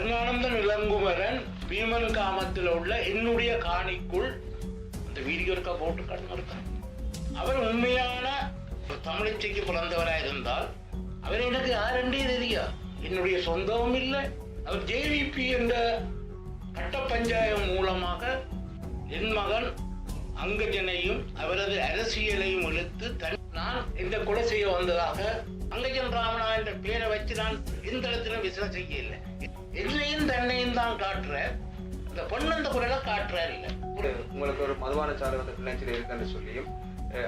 கருணானந்தன் இளங்குமரன் பீமன் காமத்தில் உள்ள என்னுடைய காணிக்குள் அந்த வீடியோ இருக்கா போட்டு கடந்து இருக்கா அவர் உண்மையான ஒரு பிறந்தவராக இருந்தால் அவர் எனக்கு யாருன்றே தெரியா? என்னுடைய சொந்தமும் இல்லை. அவர் ஜேவிபி என்ற கட்ட பஞ்சாயம் மூலமாக என் மகன் அங்கஜனையும் அவரது அரசியலையும் இழுத்து தன் நான் இந்த கொலை செய்ய வந்ததாக அங்கஜன் ராமனா என்ற பேரை வச்சு நான் எந்த இடத்திலும் விசாரணை செய்ய இல்லை. என்னையும் தன்னையும் தான் காட்டுற. இந்த பொண்ணந்த குரலை காட்டுறாரு இல்லை. உங்களுக்கு ஒரு மதுபான சாலை வந்து பிள்ளைச்சில் இருக்குன்னு சொல்லியும்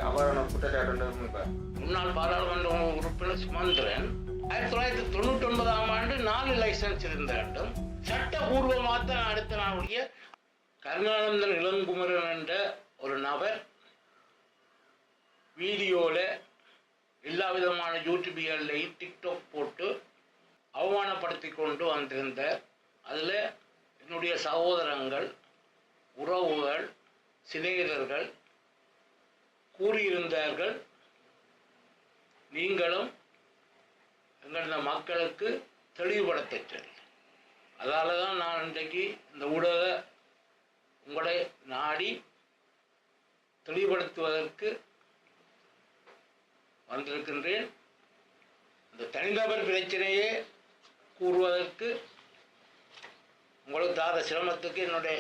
அவ்வாறான குற்றச்சாட்டு முன்னாள் பாராளுமன்ற உறுப்பினர் சுமந்திரன் ஆயிரத்தி தொள்ளாயிரத்தி தொண்ணூற்றி ஒன்பதாம் ஆண்டு நாலு லைசன்ஸ் இருந்த வேண்டும் சட்டபூர்வமாக தான் அடுத்த நாளுடைய கருணானந்தன் இளங்குமரன் என்ற ஒரு நபர் வீடியோவில் எல்லா விதமான யூடியூபியல்லையும் டிக்டாக் போட்டு அவமானப்படுத்தி கொண்டு வந்திருந்த அதில் என்னுடைய சகோதரங்கள் உறவுகள் சிநேகிதர்கள் கூறியிருந்தார்கள் நீங்களும் எங்களது மக்களுக்கு தெளிவுபடுத்தீர்கள் சொல்லி அதால தான் நான் இன்றைக்கு இந்த ஊடக உங்களை நாடி தெளிவுபடுத்துவதற்கு வந்திருக்கின்றேன். இந்த தனிநபர் பிரச்சனையே கூறுவதற்கு உங்களுக்கு தாத சிரமத்துக்கு என்னுடைய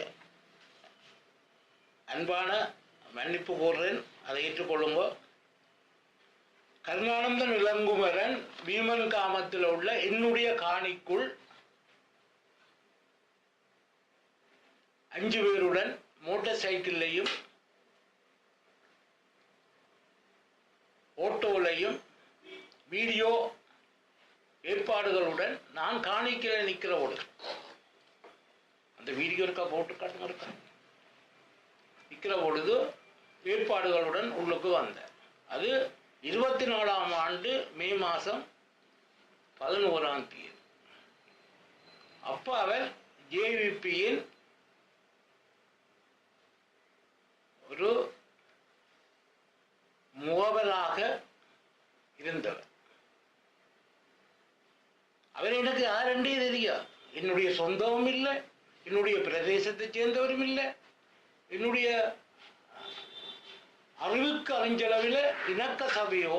அன்பான மன்னிப்பு கோர்றேன் அதை ஏற்றுக்கொள்ளுங்கோ. கருணானந்தன் இளங்குமரன் பீமன் காமத்தில் உள்ள என்னுடைய காணிக்குள் அஞ்சு பேருடன் மோட்டார் சைக்கிள்லையும் ஓட்டோலையும் வீடியோ ஏற்பாடுகளுடன் நான் காணிக்கிற நிற்கிற பொழுது அந்த வீடியோ இருக்கா? போட்டு காட்டுங்க இருக்கா? நிற்கிற பொழுது ஏற்பாடுகளுடன் உள்ளுக்கு வந்தேன் அது இருபத்தி நாலாம் ஆண்டு மே மாதம் பதினோராம் தேதி. அப்போ அவர் ஜேவிபியின் ஒரு முகவராக இருந்தவர் அவர் எனக்கு யாருன்றே தெரியா என்னுடைய சொந்தமும் இல்லை என்னுடைய பிரதேசத்தை சேர்ந்தவரும் இல்லை. என்னுடைய அறிவுக்கு அறிஞ்சளவில் இணக்க சபையோ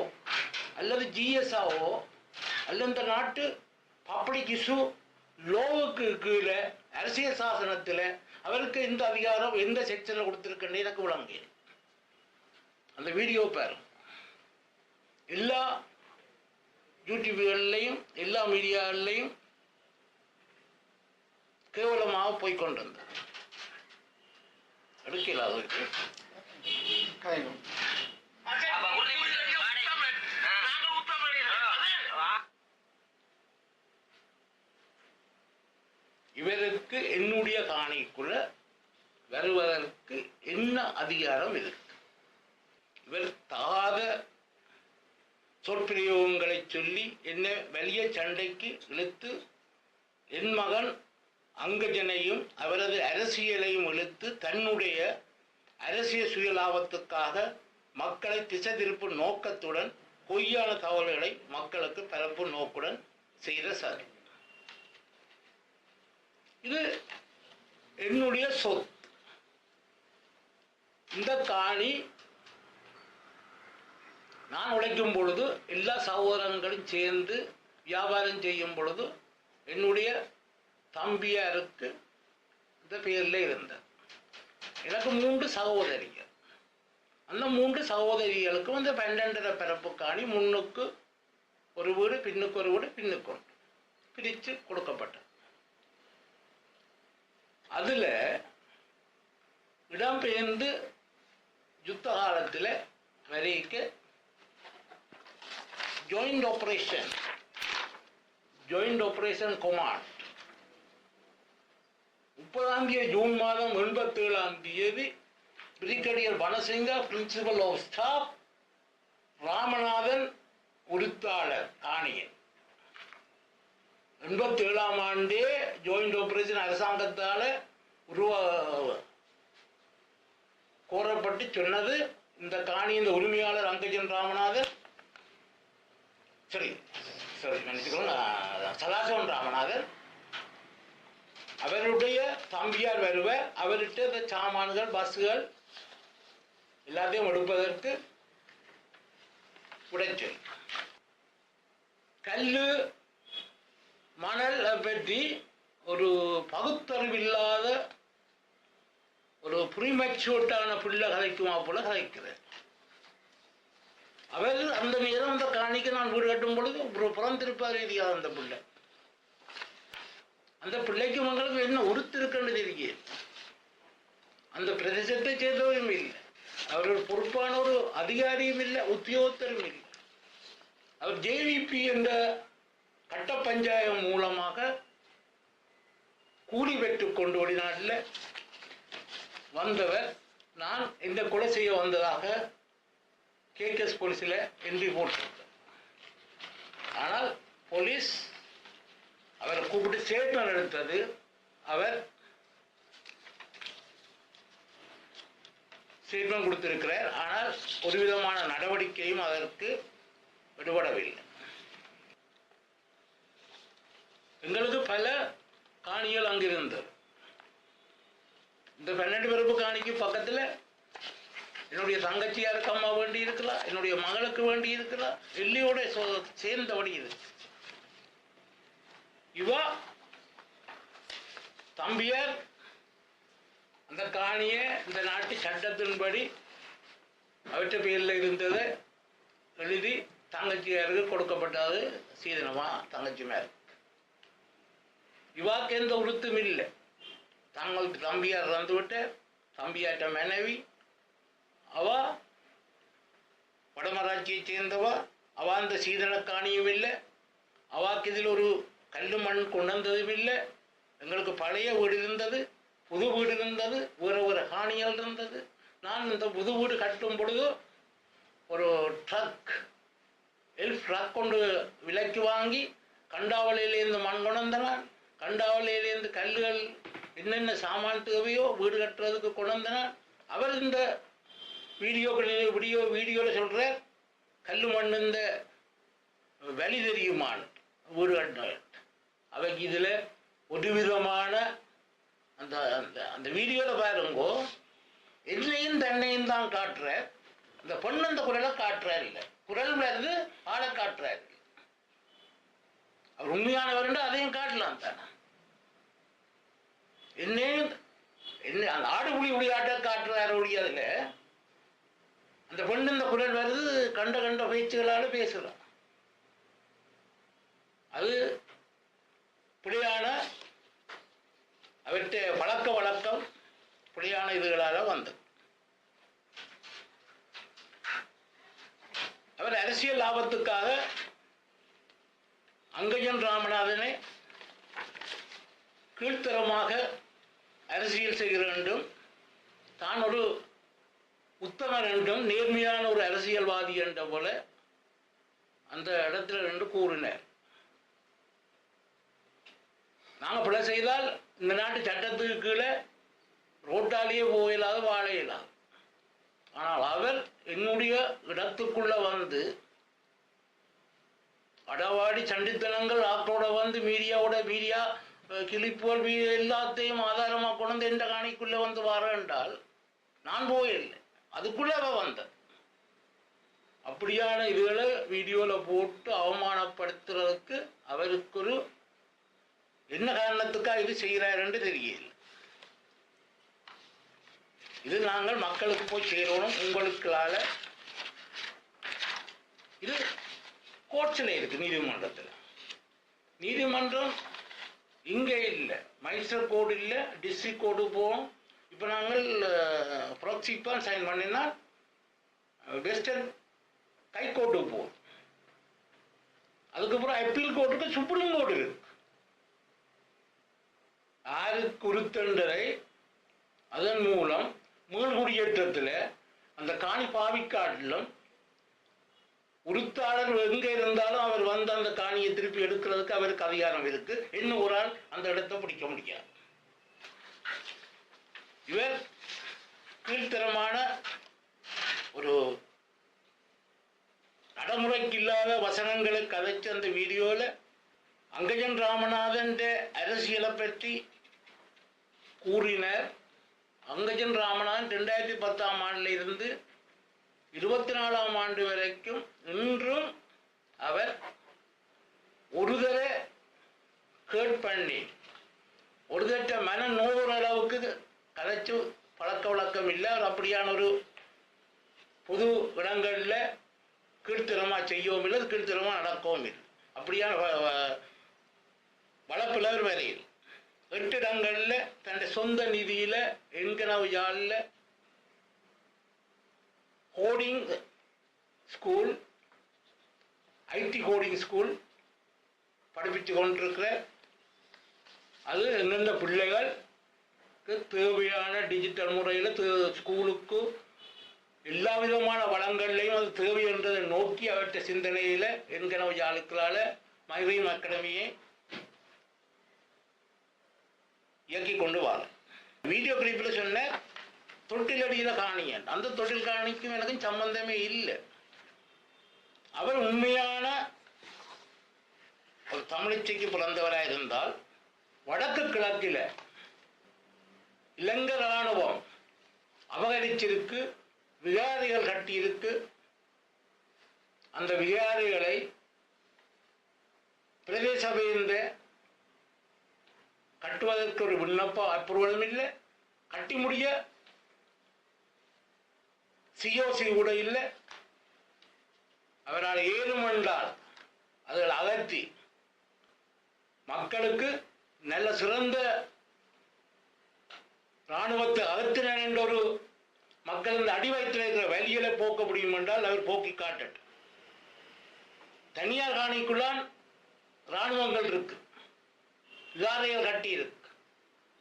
அல்லது ஜிஎஸ்ஆவோ அல்லது இந்த நாட்டு பப்ளிக் இஷ்யூ லோவுக்கு கீழே அரசியல் சாசனத்தில் அவருக்கு எந்த அதிகாரம் எந்த செக்ஷனில் கொடுத்துருக்குன்னு எனக்கு விளங்கு அந்த வீடியோ பாருங்க. எல்லா யூடியூப்கள்லையும் எல்லா மீடியாவிலையும் கேவலமாக போய் கொண்டு வந்தார் எடுக்கல அதுக்கு இவருக்கு என்னுடைய காணிக்குள்ள வருவதற்கு என்ன அதிகாரம் இருக்கு இவர் தகாத சொற்பிரயோகங்களை சொல்லி என்ன வெளிய சண்டைக்கு இழுத்து என் மகன் அங்கஜனையும் அவரது அரசியலையும் இழுத்து தன்னுடைய அரசியல் சுயலாபத்துக்காக மக்களை திசை திருப்பும் நோக்கத்துடன் பொய்யான தகவல்களை மக்களுக்கு பரப்பும் நோக்குடன் செய்த சதி இது என்னுடைய சொத்து. இந்த காணி நான் உழைக்கும் பொழுது எல்லா சகோதரங்களும் சேர்ந்து வியாபாரம் செய்யும் பொழுது என்னுடைய தம்பியாருக்கு இந்த பேரில் இருந்தது எனக்கு மூன்று சகோதரிகள். அந்த மூன்று சகோதரிகளுக்கும் இந்த பன்னெண்டரை பிறப்பு காணி முன்னுக்கு ஒரு வீடு பின்னுக்கு ஒரு வீடு பின்னுக்கு ஒன்று பிரித்து கொடுக்கப்பட்டது. அதில் இடம்பெயர்ந்து யுத்த காலத்தில் வரைக்கு joint operation joint operation command முப்பதாம் தேதி ஜூன் மாதம் எண்பத்தேழாம் தேதி brigadier Wanasinghe principal of staff Ramanathan உருத்தாளர் ஆணையன். எண்பத்தி ஏழாம் ஆண்டே ஜாயிண்ட் ஆபரேஷன் அரசாங்கத்தால் உருவா கோரப்பட்டு சொன்னது இந்த காணி இந்த உரிமையாளர் அங்கஜன் ராமநாதன். சரி சரி நினைச்சுக்கணும் சதாசிவன் ராமநாதன். அவருடைய தம்பியார் வருவர். அவர்கிட்ட இந்த சாமான்கள் பஸ்ஸுகள் எல்லாத்தையும் எடுப்பதற்கு உடைச்சல் கல் மணல் பற்றி ஒரு பகுத்தறிவு இல்லாத ஒரு ப்ரீமெச்சூர்டான பிள்ளை கதைக்குமா போல கதைக்கிறார் அவர் அந்த நேரம் அந்த காணிக்கு நான் வீடு கட்டும் பொழுது பிறந்திருப்பார் இல்லையா அந்த பிள்ளை. அந்த பிள்ளைக்கு மங்களுக்கு என்ன உறுத்து இருக்குன்னு தெரியும் அந்த பிரதேசத்தை சேர்ந்தவரும் இல்லை. அவர் ஒரு பொறுப்பான ஒரு அதிகாரியும் இல்லை உத்தியோகத்தரும் இல்லை. அவர் ஜேவிபி என்ற கட்ட பஞ்சாயம் மூலமாக கூலி பெற்று கொண்டு வெளிநாட்டில் வந்தவர். நான் இந்த கொலை செய்ய வந்ததாக கேகேஎஸ் போலீஸில் என்ட்ரி போட்டிருந்தேன். ஆனால் போலீஸ் அவரை கூப்பிட்டு ஸ்டேட்மெண்ட் எடுத்தது. அவர் ஸ்டேட்மெண்ட் கொடுத்திருக்கிறார். ஆனால் ஒரு விதமான நடவடிக்கையும் அதற்கு விடுபடவில்லை. எங்களுக்கு பல காணிகள் அங்கிருந்தது. இந்த பன்னெண்டு பிறப்பு காணிக்கு பக்கத்தில் என்னுடைய தங்கச்சியாருக்கு அம்மா வேண்டி இருக்கலாம் என்னுடைய மகளுக்கு வேண்டி இருக்கலாம் எல்லையோட சோ- சேர்ந்தபடி இருக்கு இவா தம்பியார் அந்த காணியை இந்த நாட்டு சட்டத்தின்படி அவற்றை பேரில் இருந்ததை எழுதி தங்கச்சியாருக்கு கொடுக்கப்பட்டது? சீதனமா தங்கச்சி இவாக்கு எந்த உறுத்தும் இல்லை. தங்களுக்கு தம்பியார் தந்துவிட்ட தம்பியாட்ட மனைவி. அவ வடமராட்சியை சேர்ந்தவா. அவ அந்த சீதன காணியும் இல்லை. அவாக்கு இதில் ஒரு கல் மண் கொண்டதும் இல்லை எங்களுக்கு பழைய வீடு இருந்தது புது வீடு இருந்தது வேறு ஒரு காணிகள் இருந்தது. நான் இந்த புது வீடு கட்டும் பொழுது ஒரு ட்ரக் எல்ஃப் ட்ரக் கொண்டு விலைக்கு வாங்கி கண்டாவளையிலேருந்து மண் கொண்டந்தனான் கண்டாவளையிலேருந்து கல்லுகள் என்னென்ன சாமான் தேவையோ வீடு கட்டுறதுக்கு கொண்டந்தனான் அவர் இந்த வீடியோக்களில் வீடியோ வீடியோவில் சொல்கிறார் கல் மண் இந்த வழி தெரியுமான் வீடு கட்டினார் அவைக்கு இதில் ஒரு விதமான அந்த அந்த அந்த வீடியோவில் பாருங்கோ. என்னையும் தன்னையும் தான் காட்டுற அந்த பொண்ணு அந்த குரலை காட்டுறார் இல்லை. குரல் வருது ஆளை காட்டுறாரு. அவர் உண்மையானவர் அதையும் காட்டலாம் தானே. என்னையும் என்ன அந்த ஆடு புலி விளையாட்ட காட்டுறாரு ஒளி அந்த பெண் இந்த குரல் வருது கண்ட கண்ட பேச்சுகளால் பேசுகிறான் அது பிழையான அவற்றை பழக்க வழக்கம் பிழையான இதுகளால் வந்தது. அவர் அரசியல் லாபத்துக்காக அங்கஜன் ராமநாதனை கீழ்த்தரமாக அரசியல் செய்ய வேண்டும் தான் ஒரு உத்தமர் என்றும் நேர்மையான ஒரு அரசியல்வாதி என்ற போல அந்த இடத்துல ரெண்டு கூறினார். நாங்கள் பிழை செய்தால் இந்த நாட்டு சட்டத்துக்கு கீழே ரோட்டாலேயே போயிடாது வாழ இயலாது. ஆனால் அவர் என்னுடைய இடத்துக்குள்ள வந்து அடவாடி சண்டித்தனங்கள் ஆக்களோட வந்து மீடியாவோட மீடியா கிளிப்போல் கிளிப்புகள் எல்லாத்தையும் ஆதாரமாக கொண்டு வந்து எந்த காணிக்குள்ளே வந்து வர என்றால் நான் போயில்லை அதுக்குள்ளே அவள் வந்த அப்படியான இதுகளை வீடியோவில் போட்டு அவமானப்படுத்துறதுக்கு அவருக்கு ஒரு என்ன காரணத்துக்காக இது செய்கிறாருன்னு தெரியல இது நாங்கள் மக்களுக்கு போய் சேரணும் உங்களுக்களால. இது கோர்ட்ஸில் இருக்கு நீதிமன்றத்தில். நீதிமன்றம் இங்கே இல்லை மைசூர் கோர்டு இல்லை டிஸ்ட்ரிக்ட் கோர்டு போவோம். இப்போ நாங்கள் ப்ராக்சிப்பான் சைன் பண்ணினால் வெஸ்டர்ன் கை கோர்ட்டுக்கு போவோம். அதுக்கப்புறம் அப்பீல் கோர்ட்டுக்கு சுப்ரீம் கோர்ட்டு இருக்கு. யாருக்கு குருத்தண்டரை அதன் மூலம் மீள்குடியேற்றத்தில் அந்த காணி பாவிக்காட்டிலும் உருத்தாளர் எங்க இருந்தாலும் அவர் வந்து அந்த காணியை திருப்பி எடுக்கிறதுக்கு அவருக்கு அதிகாரம் இருக்கு. இன்னும் ஒரு ஆள் அந்த இடத்தை பிடிக்க முடியாது. இவர் கீழ்த்தரமான ஒரு நடைமுறைக்கு இல்லாத வசனங்களை கதைச்ச அந்த வீடியோவில் அங்கஜன் ராமநாதன் அரசியலை பற்றி கூறினர். அங்கஜன் ராமநாதன் ரெண்டாயிரத்தி பத்தாம் ஆண்டில் இருந்து இருபத்தி நாலாம் ஆண்டு வரைக்கும் இன்றும் அவர் ஒரு தடவை கேட் பண்ணி ஒரு தட்ட மன நோவுற அளவுக்கு கதைச்சு பழக்க வழக்கம் இல்லை. அவர் அப்படியான ஒரு பொது இடங்களில் கீழ்த்தனமாக செய்யவும் இல்லை கீழ்த்தனமாக நடக்கவும் இல்லை. அப்படியான வ- வளர்ப்பில் அவர் வரையில். எட்டு இடங்களில் தன்னுடைய சொந்த நிதியில் எண்கனவு யாழில் coding school IT coding school படிப்பித்து கொண்டிருக்கிற அது எந்தெந்த பிள்ளைகளுக்கு தேவையான டிஜிட்டல் முறையில் ஸ்கூலுக்கு எல்லா விதமான வளங்கள்லையும் அது தேவை என்றதை நோக்கி அவற்றை சிந்தனையில் என்கிற ஆளுக்களால் மகிழ்ச்சியும் அகாடமியை இயக்கி கொண்டு வாங்க வீடியோ கிளிப்பில் சொன்ன தொட்டில் அடியில் காணியன் அந்த தொட்டில் காணிக்கும் எனக்கும் சம்பந்தமே இல்லை. அவர் உண்மையான ஒரு தமிழிச்சைக்கு பிறந்தவராக இருந்தால் வடக்கு கிழக்கில் இலங்கை இராணுவம் அபகரிச்சிருக்கு விகாரிகள் கட்டியிருக்கு. அந்த விகாரிகளை பிரதேச சபையிலிருந்து கட்டுவதற்கு ஒரு விண்ணப்பம் அப்ரூவலும் இல்லை கட்டி முடிய சிஓசி கூட இல்லை. அவரால் ஏதும் என்றால் அதில் அகற்றி மக்களுக்கு நல்ல சிறந்த இராணுவத்தை அகற்றினர் என்ற ஒரு மக்கள் இந்த அடி வயிற்றில் இருக்கிற வழிகளை போக்க முடியும் என்றால் அவர் போக்கி காட்டட்டும். தனியார் காணிக்குள்ளான் இராணுவங்கள் இருக்குது விகாரைகள் கட்டி இருக்கு.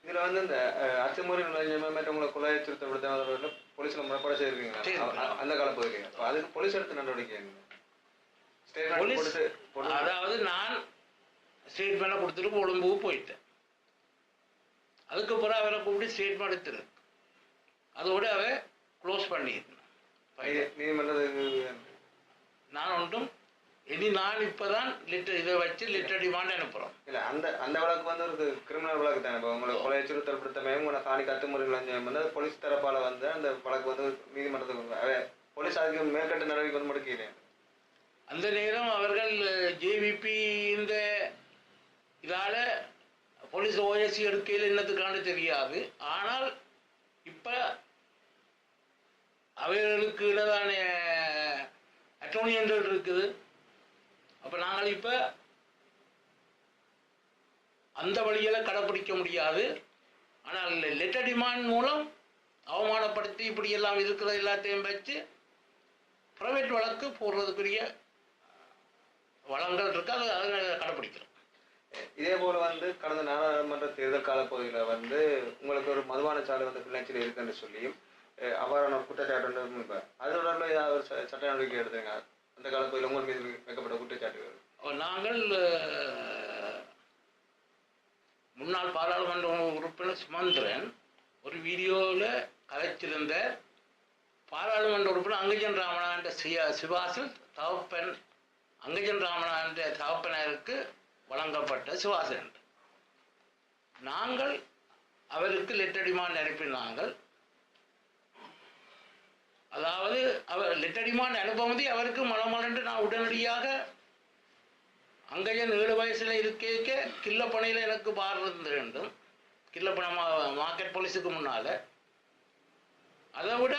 இதுல வந்து இந்த அத்துமுறை மற்றவங்களை கொலை அச்சுறுத்தப்படுத்த போலீஸ்ல முறைப்பாடு. அ- அந்த கால பகுதியில். அப்ப அதுக்கு போலீஸ் எடுத்த நடவடிக்கை போலீஸ் அதாவது நான் ஸ்டேட்மெண்ட் கொடுத்துட்டு கொழும்புக்கு போயிட்டேன். அதுக்கப்புறம் அவரை கூப்பிட்டு ஸ்டேட்மெண்ட் எடுத்துரு அதோட அவ க்ளோஸ் பண்ணியிருந்தேன் நீதி- நீதிமன்றத்துக்கு நான் ஒன்றும் இனி நான் இப்பதான் லெட்டர் இதை வச்சு லெட்டர் டிமாண்ட் அனுப்புகிறோம் இல்ல அந்த அந்த வழக்கு வந்து ஒரு கிரிமினல் வழக்கு தானே. இப்போ உங்களை கொலை அச்சுறுத்தல் படுத்தமையும் உங்களை காணி கத்துமுறை நுழைஞ்சமையும் வந்து போலீஸ் தரப்பால வந்து அந்த வழக்கு வந்து நீதிமன்றத்துக்கு போலீஸ் அதுக்கு மேற்கட்ட நடவடிக்கை வந்து முடுக்கிறேன் அந்த நேரம் அவர்கள் ஜேவிபி இந்த இதால போலீஸ் ஓஎஸ்சி எடுக்கையில் என்னத்துக்கான தெரியாது. ஆனால் இப்ப அவர்களுக்கு அட்டோர்னி ஜெனரல் இருக்குது. அப்ப நாங்கள் இப்ப அந்த வழியில கடைப்பிடிக்க முடியாது. ஆனால் லெட்டர் டிமாண்ட் மூலம் அவமானப்படுத்தி இப்படி எல்லாம் இருக்கிற எல்லாத்தையும் வச்சு பிரைவேட் வழக்கு போடுறதுக்குரிய வளங்கள் இருக்கு. அது அதை கடைப்பிடிக்கிறோம் இதே போல வந்து கடந்த நாடாளுமன்ற தேர்தல் காலப்பகுதியில் வந்து உங்களுக்கு ஒரு மதுபான சாலை வந்து கிளர்ச்சியில் இருக்குன்னு சொல்லியும் அஹ், அவ்வாறான குற்றச்சாட்டு வந்து ஏதாவது ஒரு ச- சட்ட நடவடிக்கை எடுத்துங்க அந்த காலப்பகுதியில் உங்கள் மீது வைக்கப்பட்ட குற்றச்சாட்டுகள். நாங்கள் முன்னாள் பாராளுமன்ற உறுப்பினர் சுமந்திரன் ஒரு வீடியோவில் கலைச்சிருந்த பாராளுமன்ற உறுப்பினர் அங்கஜன் ராமநாத சியா சிவாசில் தகப்பன் அங்கஜன் ராமநாத தகப்பனருக்கு வழங்கப்பட்ட சிவாசன். நாங்கள் அவருக்கு லெட்டடிமான் அனுப்பினாங்கள். அதாவது அவர் லெட்டர் அனுபவத்தை அவருக்கு மலமலன்று நான் உடனடியாக அங்கேயும் ஏழு வயசுல இருக்க கில்லப்பனையில் எனக்கு பார் இருந்து வேண்டும். கில்லப்பனை மார்க்கெட் போலீஸுக்கு முன்னால. அதை விட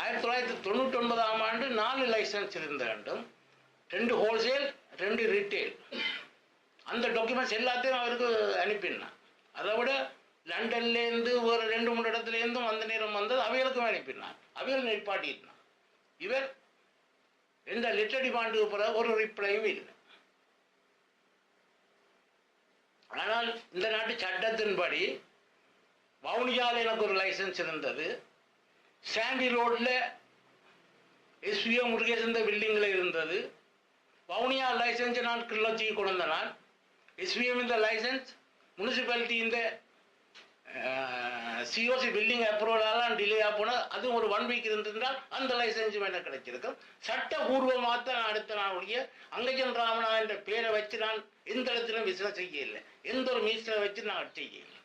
ஆயிரத்தி தொள்ளாயிரத்தி தொண்ணூற்றி ஒன்பதாம் ஆண்டு நாலு லைசன்ஸ் இருந்த வேண்டும். ரெண்டு ஹோல்சேல் ரெண்டு ரீட்டெயில் அந்த டாக்குமெண்ட்ஸ் எல்லாத்தையும் அவருக்கு அனுப்பினான். அதை விட லண்டன்லேருந்து ஒரு ரெண்டு மூணு இடத்துலேருந்தும் வந்த நேரம் வந்தது அவைகளுக்கும் அனுப்பினான் அவைகள் நிற்பாட்டினான் இவர் எந்த லெட்டர் டிமாண்டுக்கு பிறகு ஒரு ரிப்ளையும் இல்லை. ஆனால் இந்த நாட்டு சட்டத்தின்படி வவுனியாவில் எனக்கு ஒரு லைசன்ஸ் இருந்தது. சாண்டி ரோடில் எஸ்விஓ முருகேசந்த பில்டிங்கில் இருந்தது. வவுனியா லைசன்ஸ் நான் கிளர்ச்சிக்கு கொண்டு வந்தனால் நான் எஸ்விஎம் இந்த லைசன்ஸ் முனிசிபாலிட்டி இந்த சிஓசி பில்டிங் அப்ரூவலாலாம் டிலே ஆக போனால் அதுவும் ஒரு ஒன் வீக் இருந்திருந்தால் அந்த லைசன்ஸும் எனக்கு கிடைச்சிருக்கும். சட்டபூர்வமாக தான் நான் அடுத்த நாளுடைய அங்கஜன் ராமனா என்ற பேரை வச்சு நான் எந்த இடத்திலும் பிசினஸ் செய்ய இல்லை எந்த ஒரு மினிஸ்டரை வச்சு நான் செய்யலை